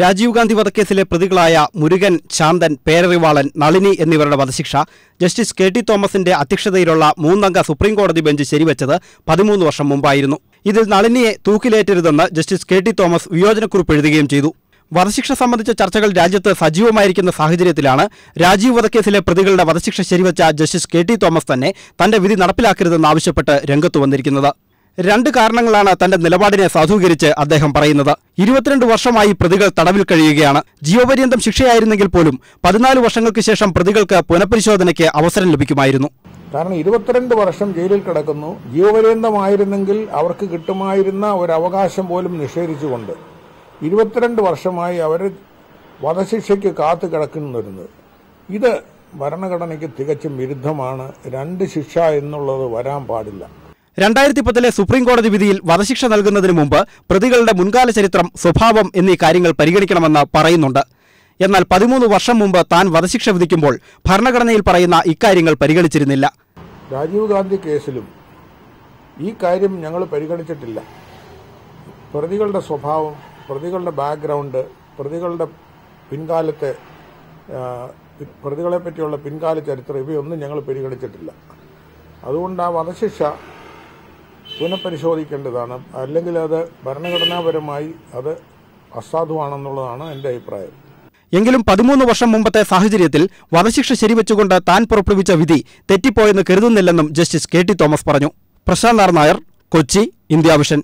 രാജീവ് ഗാന്ധി വധക്കേസിലെ പ്രതികളായ മുരുകൻ ശാന്തൻ പേരറിവാളൻ നളിനി എന്നിവരുടെ വധശിക്ഷ. ജസ്റ്റിസ് കെ ടി തോമസിന്റെ അധ്യക്ഷതയിലുള്ള മൂന്നംഗ സുപ്രീംകോടതി ബെഞ്ച് ശരിവച്ചത് പതിമൂന്ന് വർഷം മുമ്പായിരുന്നു. ഇതിൽ നളിനിയെ തൂക്കിലേറ്റരുതെന്ന് ജസ്റ്റിസ് കെ ടി തോമസ് വിയോജനക്കുറിപ്പ് എഴുതുകയും ചെയ്തു. വധശിക്ഷ സംബന്ധിച്ച ചർച്ചകൾ രാജ്യത്ത് സജീവമായിരിക്കുന്ന സാഹചര്യത്തിലാണ് രാജീവ് വധക്കേസിലെ പ്രതികളുടെ വധശിക്ഷ ശരിവച്ച ജസ്റ്റിസ് കെ ടി തോമസ് തന്നെ തന്റെ വിധി നടപ്പിലാക്കരുതെന്നാവശ്യപ്പെട്ട് രംഗത്തു വന്നിരിക്കുന്നത്. രണ്ട് കാരണങ്ങളാണ് തന്റെ നിലപാടിനെ സാധൂകരിച്ച് അദ്ദേഹം പറയുന്നത്. ഇരുപത്തിരണ്ട് വർഷമായി പ്രതികൾ തടവിൽ കഴിയുകയാണ്. ജീവപര്യന്തം ശിക്ഷയായിരുന്നെങ്കിൽ പോലും പതിനാല് വർഷങ്ങൾക്ക് ശേഷം പ്രതികൾക്ക് പുനഃപരിശോധനയ്ക്ക് അവസരം ലഭിക്കുമായിരുന്നു. കാരണം ഇരുപത്തിരണ്ട് വർഷം ജയിലിൽ കിടക്കുന്നു. ജീവപര്യന്തമായിരുന്നെങ്കിൽ അവർക്ക് കിട്ടുമായിരുന്ന ഒരു അവകാശം പോലും നിഷേധിച്ചുകൊണ്ട് ഇരുപത്തിരണ്ട് വർഷമായി അവർ വധശിക്ഷയ്ക്ക് കാത്തു കിടക്കുന്നുവരുന്നത് ഇത് ഭരണഘടനയ്ക്ക് തികച്ചും വിരുദ്ധമാണ്. രണ്ട് ശിക്ഷ എന്നുള്ളത് വരാൻ പാടില്ല. രണ്ടായിരത്തി പത്തിലെ സുപ്രീം കോടതി വിധിയിൽ വധശിക്ഷ നൽകുന്നതിന് മുമ്പ് പ്രതികളുടെ മുൻകാല ചരിത്രം സ്വഭാവം എന്നീ കാര്യങ്ങൾ പരിഗണിക്കണമെന്ന് പറയുന്നുണ്ട്. എന്നാൽ പതിമൂന്ന് വർഷം മുമ്പ് താൻ വധശിക്ഷ വിധിക്കുമ്പോൾ ഭരണഘടനയിൽ പറയുന്ന ഇക്കാര്യങ്ങൾ പരിഗണിച്ചിരുന്നില്ല. രാജീവ് ഗാന്ധി കേസിലും ഈ കാര്യം ഞങ്ങൾ പരിഗണിച്ചിട്ടില്ല. പ്രതികളുടെ സ്വഭാവം പ്രതികളുടെ ബാക്ക്ഗ്രൗണ്ട് പ്രതികളുടെ പിൻകാലത്തെ പ്രതികളെ പറ്റിയുള്ള പിൻകാല ചരിത്രം ഇവയൊന്നും ഞങ്ങൾ പരിഗണിച്ചിട്ടില്ല. അതുകൊണ്ട് ആ വധശിക്ഷ പുനഃപരിശോധിക്കേണ്ടതാണ്. അല്ലെങ്കിൽ അത് ഭരണഘടനാപരമായി അത് അസാധുവാണെന്നുള്ളതാണ് എന്റെ അഭിപ്രായം. എങ്കിലും പതിമൂന്ന് വർഷം മുമ്പത്തെ സാഹചര്യത്തിൽ വധശിക്ഷ ശരിവെച്ചുകൊണ്ട് താൻ പുറപ്പെടുവിച്ച വിധി തെറ്റിപ്പോയെന്ന് കരുതുന്നില്ലെന്നും ജസ്റ്റിസ് കെ ടി തോമസ് പറഞ്ഞു. Prashant Nair Kochi India vision.